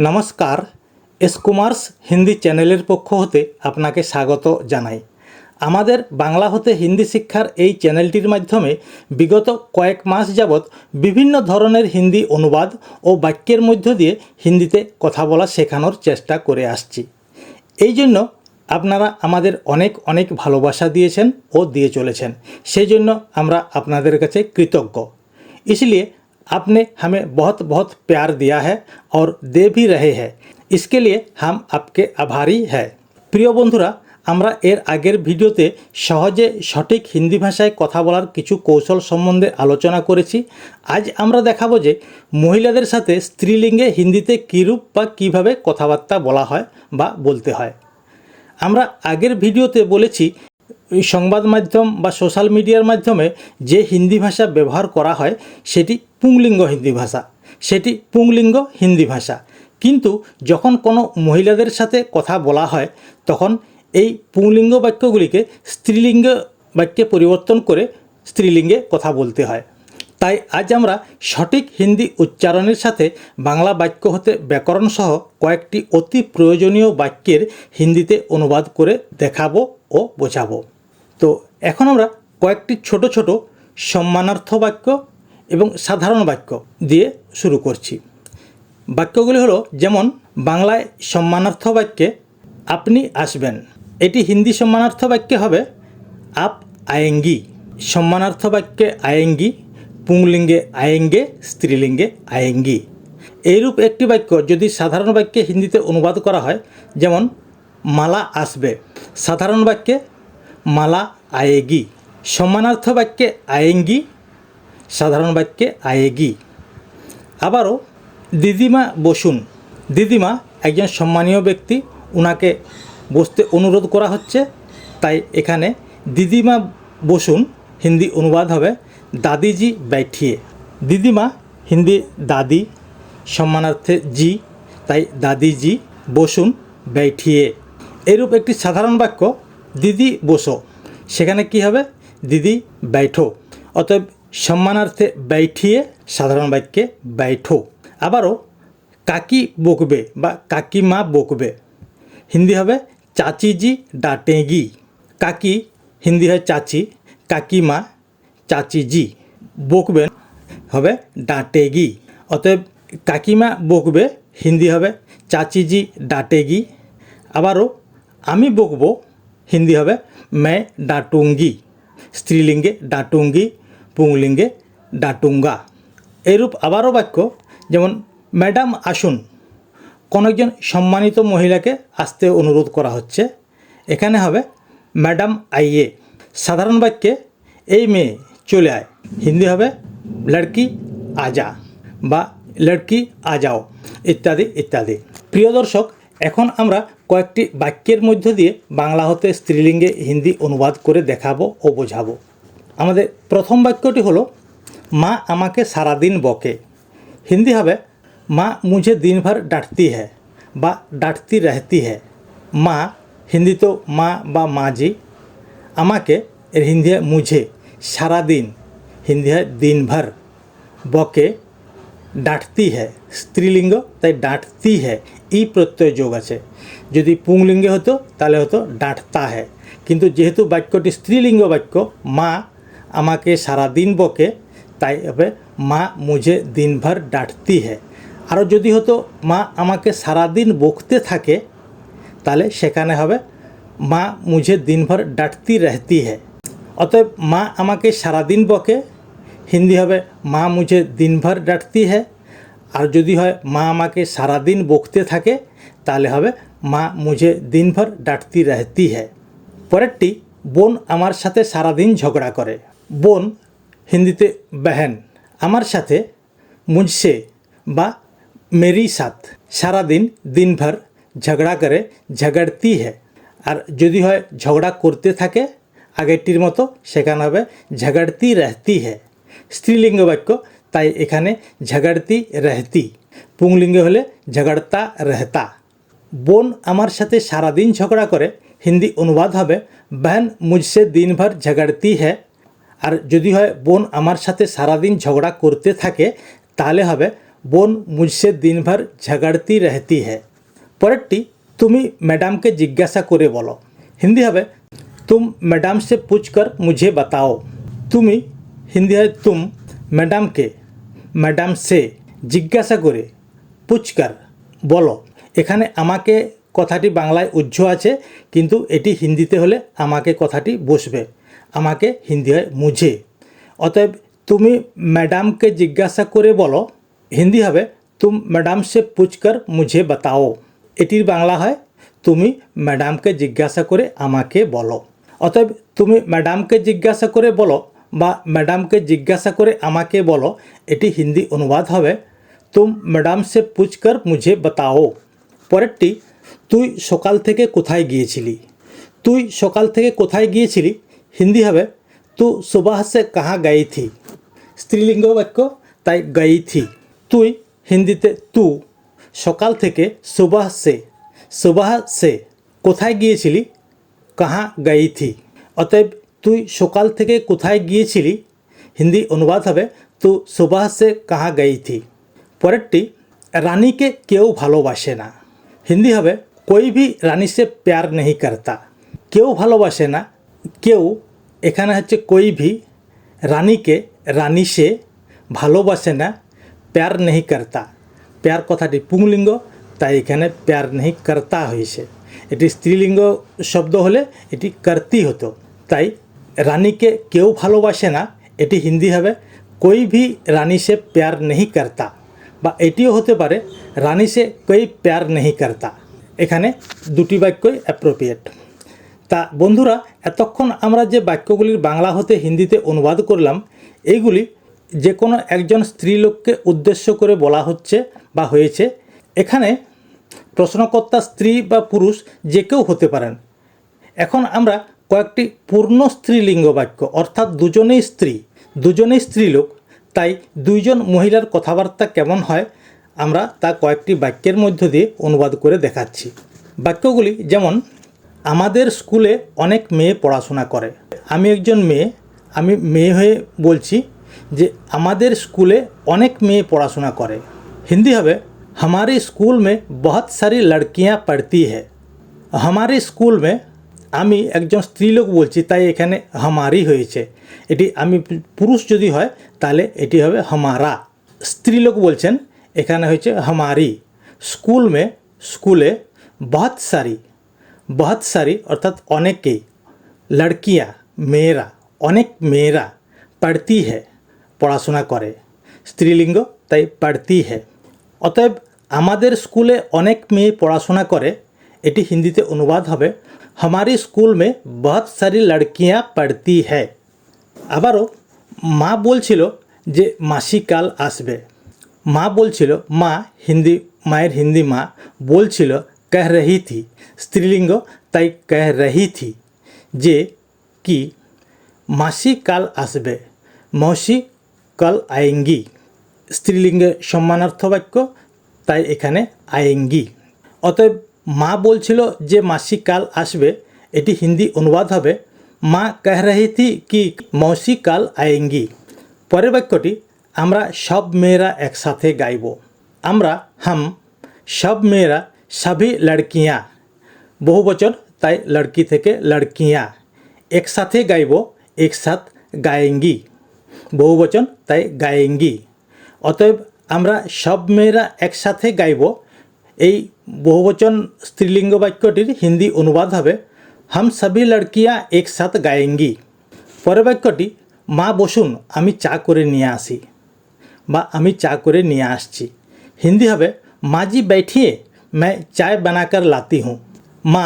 নমস্কার এস কুমার্স হিন্দি চ্যানেলের পক্ষ হতে আপনাকে স্বাগত জানাই আমাদের বাংলা হতে হিন্দি শিক্ষার এই চ্যানেলটির মাধ্যমে বিগত কয়েক মাস যাবৎ বিভিন্ন ধরনের হিন্দি অনুবাদ ও বাক্যের মধ্য দিয়ে হিন্দিতে কথা বলা শেখানোর চেষ্টা করে আসছি এই জন্য আপনারা আমাদের অনেক অনেক ভালোবাসা দিয়েছেন ও দিয়ে চলেছেন সেই জন্য আমরা আপনাদের কাছে কৃতজ্ঞ इसलिए आपने हमें बहुत बहुत प्यार दिया है और दे भी रहे हैं इसके लिए हम आपके आभारी है প্রিয় বন্ধুরা আমরা এর আগের ভিডিওতে সহজে সঠিক হিন্দি ভাষায় কথা বলার কিছু কৌশল সম্বন্ধে আলোচনা করেছি আজ আমরা দেখাবো যে মহিলাদের সাথে স্ত্রীলিঙ্গে হিন্দিতে কীরূপ বা কীভাবে কথাবার্তা বলা হয় বা বলতে হয় আমরা আগের ভিডিওতে বলেছি এই সংবাদ মাধ্যম বা সোশ্যাল মিডিয়ার মাধ্যমে যে হিন্দি ভাষা ব্যবহার করা হয়, সেটি পুংলিঙ্গ হিন্দি ভাষা। সেটি পুংলিঙ্গ হিন্দি ভাষা। কিন্তু যখন কোনো মহিলাদের সাথে কথা বলা হয়, তখন এই পুংলিঙ্গ বাক্যগুলিকে স্ত্রীলিঙ্গ বাক্যে পরিবর্তন করে স্ত্রীলিঙ্গে কথা বলতে হয়। তাই আজ আমরা সঠিক হিন্দি উচ্চারণের সাথে বাংলা বাক্য হতে ব্যাকরণ সহ কয়েকটি অতি প্রয়োজনীয় বাক্যের হিন্দিতে অনুবাদ করে দেখাবো। ও বোঝাবো। তো এখন আমরা কয়েকটি ছোট ছোট সম্মানার্থ বাক্য এবং সাধারণ বাক্য দিয়ে শুরু করছি। বাক্যগুলি হলো যেমন, বাংলায় সম্মানার্থ বাক্যে আপনি আসবেন। এটি হিন্দি সম্মানার্থ বাক্যে হবে, আপ আয়েঙ্গি। সম্মানার্থ বাক্যে আয়েঙ্গি, পুংলিঙ্গে আয়েঙ্গে, স্ত্রীলিঙ্গে আয়েঙ্গি। এইরূপ একটি বাক্য যদি সাধারণ বাক্যে হিন্দিতে অনুবাদ করা হয়, যেমন মালা আসবে। সাধারণ বাক্যে, মালা আয়েগি। সম্মানার্থ বাক্যে আয়েঙ্গি। সাধারণ বাক্যে আয়েগি। আবারও, দিদিমা বসুন। দিদিমা একজন সম্মানীয় ব্যক্তি। উনাকে বসতে অনুরোধ করা হচ্ছে। তাই এখানে দিদিমা বসুন, হিন্দি অনুবাদ হবে, দাদিজি ব্যাঠিয়ে। দিদিমা, হিন্দি দাদি, সম্মানার্থে জি। তাই দাদিজি বসুন, ব্যাঠিয়ে। এরূপ একটি সাধারণ বাক্য, দিদি বসো। সেখানে কি হবে? দিদি ব্যাঠো অতএব সম্মানার্থে ব্যাঠিয়ে সাধারণ বাক্যে ব্যাঠো আবারও, কাকি বকবে বা কাকিমা বকবে। হিন্দি হবে, চাচিজি ডাটেগি কাকি, হিন্দি হয় চাচি, কাকিমা, চাচিজি। বকবেন হবে ডাটেগি অতএব কাকিমা বকবে, হিন্দি হবে, চাচিজি ডাটেগি আবারও আমি বকবো। হিন্দি হবে মে ডাটুঙ্গি। স্ত্রীলিঙ্গে ডাটুঙ্গি, পুংলিঙ্গে ডাটুঙ্গা। এরূপ আবারও বাক্য, যেমন, ম্যাডাম, আসুন। কোনো একজন সম্মানিত মহিলাকে আসতে অনুরোধ করা হচ্ছে। এখানে হবে, ম্যাডাম, আইয়ে। সাধারণ বাক্যে, এই মেয়ে, চলে আয়। হিন্দি হবে লড়কি আজা। বা লড়কি আজাও। ইত্যাদি ইত্যাদি। প্রিয় দর্শক, এখন আমরা কয়েকটি বাক্যের মধ্য দিয়ে বাংলা হতে স্ত্রীলিঙ্গে হিন্দি অনুবাদ করে দেখাবো ও বোঝাবো। আমাদের প্রথম বাক্যটি হলো, মা আমাকে সারাদিন বকে। হিন্দি হবে, মা মুঝে দিনভর ডাটতি হ্যাঁ বা ডাটতি রহতি হ্যাঁ মা, হিন্দি তো মা বা মাজি আমাকে এর হিন্দি হয় মুঝে, সারাদিন। হিন্দি হয় দিনভর। বকে, ডাটতি হ্যাঁ স্ত্রীলিঙ্গ, তাই ডাটতি হ্যাঁ ই প্রত্যয় যোগ আছে। যদি পুংলিঙ্গে হতো, তাহলে হতো ডাঁটতা হ্যাঁ কিন্তু যেহেতু বাক্যটি স্ত্রীলিঙ্গ বাক্য, মা আমাকে সারাদিন বকে, তাই হবে মা মুঝে দিনভর ডাঁটতি হ্যাঁ আরও যদি হতো মা আমাকে সারাদিন বকতে থাকে, তাহলে সেখানে হবে মা মুঝে দিনভর ডাঁটতি রহতি হ্যাঁ অতএব মা আমাকে সারাদিন বকে, হিন্দি হবে মা মুঝে দিনভর ডাঁটতি হ্যাঁ আর যদি হয় মা আমাকে সারাদিন বকতে থাকে, তাহলে হবে মা মুঝে দিনভর ডাঁটতি রহতি হ্যাঁ পরেরটি, বোন আমার সাথে সারাদিন ঝগড়া করে। বোন হিন্দিতে বেহেন, আমার সাথে মুঝসে বা মেরি সাথ সারাদিন দিনভর ঝগড়া করে ঝগড়তি হ্যাঁ আর যদি হয় ঝগড়া করতে থাকে, আগেরটির মতো সেখানে হবে ঝগড়তি রহতি হ্যাঁ স্ত্রীলিঙ্গ বাক্য তাই এখানে ঝাগাড়তি রেহতি। পুংলিঙ্গে হলে ঝাগাড়তা রেহতা। বোন আমার সাথে সারাদিন ঝগড়া করে, হিন্দি অনুবাদ হবে, বহন, মুঝসে দিনভর ঝগড়তি হ্যাঁ আর যদি হয়, বোন আমার সাথে সারাদিন ঝগড়া করতে থাকে, তাহলে হবে, বোন, মুঝসে দিনভর ঝগড়তি রেহতি হ্যাঁ পরেরটি, তুমি ম্যাডামকে জিজ্ঞাসা করে বলো। হিন্দি হবে, তুম ম্যাডাম সে পুছ কর মুঝে বাতাও। তুমি, হিন্দি হয়, তুম ম্যাডামকে। ম্যাডাম সে জিজ্ঞাসা করে, পুচকার, বলো, এখানে আমাকে কথাটি বাংলায় উজ্জ্ব আছে, কিন্তু এটি হিন্দিতে হলে আমাকে কথাটি বসবে, আমাকে হিন্দি হয় মুঝে। অতএব তুমি ম্যাডামকে জিজ্ঞাসা করে বলো, হিন্দি হবে, তুম ম্যাডাম সে পুচকার মুঝে বাতাও। এটির বাংলা হয়, তুমি ম্যাডামকে জিজ্ঞাসা করে আমাকে বলো। অতএব তুমি ম্যাডামকে জিজ্ঞাসা করে বলো বা ম্যাডামকে জিজ্ঞাসা করে আমাকে বলো, এটি হিন্দি অনুবাদ হবে। তুম ম্যাডাম সে পুচকর মুঝে বাতাও। পরেরটি, তুই সকাল থেকে কোথায় গিয়েছিলি? তুই সকাল থেকে কোথায় গিয়েছিলি? হিন্দি হবে, তু সুবাহ সে কাহা গাই থি? স্ত্রীলিঙ্গ বাক্য, তাই গাই থি। তুই হিন্দিতে তু। সকাল থেকে সুবাহ সে। সুবাহ সে, কোথায় গিয়েছিলি? কাহা গাই থি? অতএব তুই সকাল থেকে কোথায় গিয়েছিলি? হিন্দি অনুবাদ হবে, তু সুবাহ সে কাহা গাই থি? পরেরটি, রানীকে কেউ ভালোবাসে না। হিন্দি হবে, কই ভি রানী সে প্যার নেই করতা। কেউ ভালোবাসে না। কেউ। এখানে হচ্ছে, কই ভি রানীকে রানী সে ভালোবাসে না, প্যার নেই করতা। প্যার কথাটি পুংলিঙ্গ, তাই এখানে প্যার নেই কর্তা হয়েছে। এটি স্ত্রীলিঙ্গ শব্দ হলে এটি কর্তি হতো। তাই রানীকে কেউ ভালোবাসে না, এটি হিন্দি হবে, কই ভি রানী সে প্যার নেই করতা? বা এটিও হতে পারে, রানী সে কই প্যার নেই করতা? এখানে দুটি বাক্যই অ্যাপ্রোপ্রিয়েট তা বন্ধুরা, এতক্ষণ আমরা যে বাক্যগুলির বাংলা হতে হিন্দিতে অনুবাদ করলাম এইগুলি যে কোনো একজন স্ত্রীলোককে উদ্দেশ্য করে বলা হচ্ছে বা হয়েছে। এখানে প্রশ্নকর্তা স্ত্রী বা পুরুষ যে কেউ হতে পারেন। এখন আমরা কয়েকটি পূর্ণ স্ত্রীলিঙ্গ বাক্য অর্থাৎ দুজনেই স্ত্রী দুজনেই স্ত্রীলোক তাই দুইজন মহিলার কথাবার্তা কেমন হয় আমরা তা কয়েকটি বাক্যের মধ্য দিয়ে অনুবাদ করে দেখাচ্ছি বাক্যগুলি যেমন আমাদের স্কুলে অনেক মেয়ে পড়াশোনা করে আমি একজন মেয়ে আমি মেয়ে হয়ে বলছি যে আমাদের স্কুলে অনেক মেয়ে পড়াশোনা করে হিন্দি হবে हमारे स्कूल में बहुत सारी लड़कियां पढ़ती है हमारे স্কুল মে আমি একজন স্ত্রীলোক বলছি, তাই এখানে হামারি হয়েছে। এটি আমি পুরুষ যদি হয়, তাহলে এটি হবে হামারা। স্ত্রীলোক বলছেন, এখানে হয়েছে হামারি। স্কুল মে, স্কুলে বহুত সারি বহুত সারি অর্থাৎ অনেকেই। লড়কিয়া, মেয়েরা, অনেক মেয়েরা পড়তি হে, পড়াশোনা করে। স্ত্রীলিঙ্গ, তাই পড়তি হে। অতএব আমাদের স্কুলে অনেক মেয়ে পড়াশোনা করে, এটি হিন্দিতে অনুবাদ হবে। हमारे স্কুল মে বহুত সারি লড়কিয়াঁ পড়তি হ্যায় আবারও মা বলছিল যে মাসি কাল আসবে মা বলছিল মা হিন্দি মায়ের হিন্দি মা বলছিল কহ রহি থি স্ত্রীলিঙ্গ তাই কহ রহি থি যে কি মাসি কাল আসবে মৌসি কাল আয়েঙ্গি স্ত্রীলিঙ্গে সম্মানার্থ বাক্য তাই এখানে আয়েঙ্গি অতএব মা বলছিল যে মাসি কাল আসবে, এটি হিন্দি অনুবাদ হবে। মা কহ রহি থি কি মৌসি কাল আয়েঙ্গি। পরের বাক্যটি, আমরা সব মেয়েরা একসাথে গাইব। আমরা, হাম, সব মেয়েরা সবই লড়কিয়াঁ। বহুবচন তাই লড়কি থেকে লড়কিয়াঁ। একসাথে গাইব, একসাথ গায়েঙ্গি। বহুবচন তাই গায়েঙ্গি। অতএব, আমরা সব মেয়েরা একসাথে গাইব এই বহুবচন স্ত্রীলিঙ্গ বাক্যটির হিন্দি অনুবাদ হবে, হাম সাবি লড়কিয়া একসাথ গায়েঙ্গি। পরের বাক্যটি, মা বসুন, আমি চা করে নিয়ে আসি। বা, আমি চা করে নিয়ে আসছি। হিন্দি হবে মাজি বেঠিয়ে ম্যা চায় বানাকার লাতি হুঁ। মা,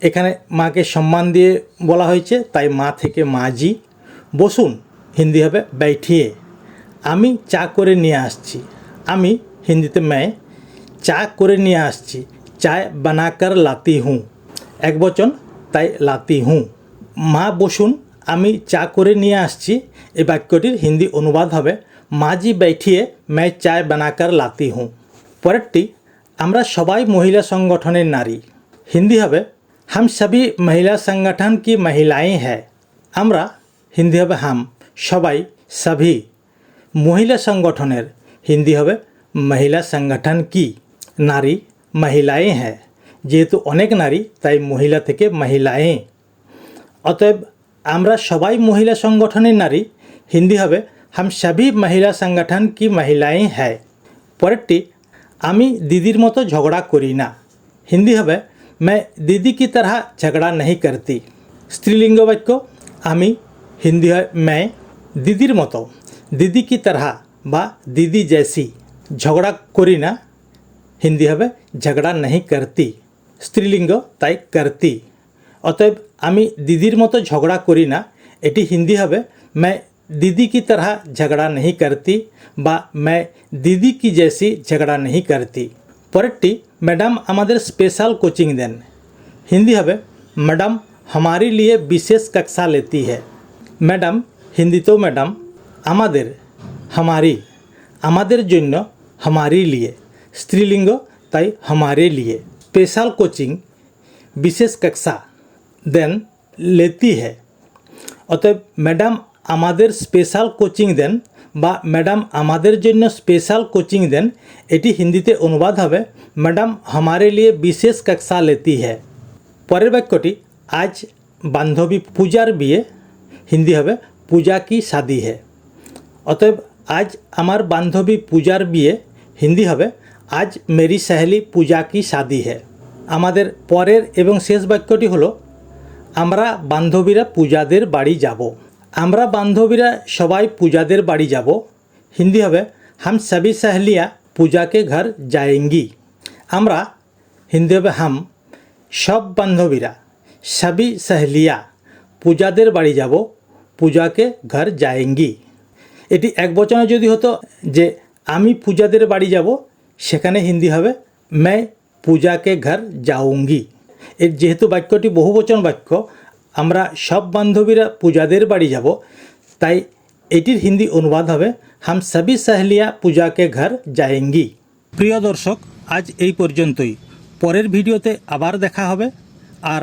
এখানে মাকে সম্মান দিয়ে বলা হয়েছে, তাই মা থেকে মাজি বসুন, হিন্দি হবে বেঠিয়ে আমি চা করে নিয়ে আসছি। আমি, হিন্দিতে ম্যায় চা করে নিয়ে আসছি। চায় বানাকার লাতি হুঁ। এক বচন তাই লাতি হুঁ। মা বসুন, আমি চা করে নিয়ে আসছি। এই বাক্যটির হিন্দি অনুবাদ হবে মাজি ব্যাঠিয়ে ম্যায় চায় বানাকার লাতি হুঁ। পরেরটি, আমরা সবাই মহিলা সংগঠনের নারী। হিন্দি হবে, হাম সবই মহিলা সংগঠন কি মহিলাই হ্যাঁ আমরা, হিন্দি হবে হাম, সবাই সভি মহিলা সংগঠনের। হিন্দি হবে, মহিলা সংগঠন কী? নারী মহিলায় হ্যাঁ। যেহেতু অনেক নারী, তাই মহিলা থেকে মহিলায়। অতএব আমরা সবাই মহিলা সংগঠনের নারী। হিন্দি হবে, হাম সবই মহিলা সংগঠন কি মহিলাই হ্যাঁ। পরেরটি, আমি দিদির মতো ঝগড়া করি না। হিন্দি হবে, मैं দিদি কি তারা ঝগড়া নেই করতি। স্ত্রীলিঙ্গ বাক্য, আমি হিন্দি হয়, मैं দিদির মতো। দিদি কি तरह বা দিদি জেসি ঝগড়া করি না। হিন্দি হবে ঝগড়া नहीं करती স্ত্রীলিঙ্গ তাই করতি অতএব আমি দিদির মতো ঝগড়া করি না এটি হিন্দি হবে मैं दीदी की तरह झगड़ा नहीं करती বা मैं दीदी की जैसी झगड़ा नहीं करती পরেরটি ম্যাডাম আমাদের স্পেশাল কোচিং দেন হিন্দি হবে ম্যাডাম हमारे लिए विशेष कक्षा लेती है ম্যাডাম হিন্দিতেও ম্যাডাম আমাদের हमारी আমাদের জন্য हमारे लिए স্ত্রীলিঙ্গ তাই हमारे लिए স্পেশাল কোচিং বিশেষ কক্ষা দেন লেতি হ্যাঁ অতএব ম্যাডাম আমাদের স্পেশাল কোচিং দেন বা ম্যাডাম আমাদের জন্য স্পেশাল কোচিং দেন এটি হিন্দিতে অনুবাদ হবে ম্যাডাম हमारे लिए বিশেষ কক্ষা লেতি হ্যাঁ পরের বাক্যটি আজ বান্ধবী পূজার বিয়ে হিন্দি হবে পূজা কি শাদি হ্যাঁ অতএব আজ আমার বান্ধবী পূজার বিয়ে হিন্দি হবে আজ মেরি সহেলি পূজা কি শাদি হে। আমাদের পরের এবং শেষ বাক্যটি হলো, আমরা বান্ধবীরা পূজাদের বাড়ি যাব। আমরা বান্ধবীরা সবাই পূজাদের বাড়ি যাব। হিন্দি হবে, হাম সবই সহেলিয়াँ পূজাকে ঘর যায়েঙ্গি। আমরা, হিন্দি হবে, হাম সব বান্ধবীরা সবই সহেলিয়া পূজাদের বাড়ি যাব, পূজাকে ঘর যায়েঙ্গি। এটি এক বচনে যদি হতো যে, আমি পূজাদের বাড়ি যাব সেখানে হিন্দি হবে मैं পূজাকে ঘর যাউঙ্গি এর যেহেতু বাক্যটি বহুবচন বাক্য, আমরা সব বান্ধবীরা পূজাদের বাড়ি যাব, তাই এটির হিন্দি অনুবাদ হবে, হাম সবই সহেলিয়া পূজাকে ঘর যায়েঙ্গি। প্রিয় দর্শক, আজ এই পর্যন্তই। পরের ভিডিওতে আবার দেখা হবে, আর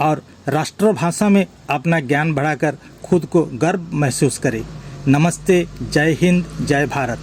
और राष्ट्रभाषा में अपना ज्ञान बढ़ाकर खुद को गर्व महसूस करें। नमस्ते, जय हिंद, जय भारत।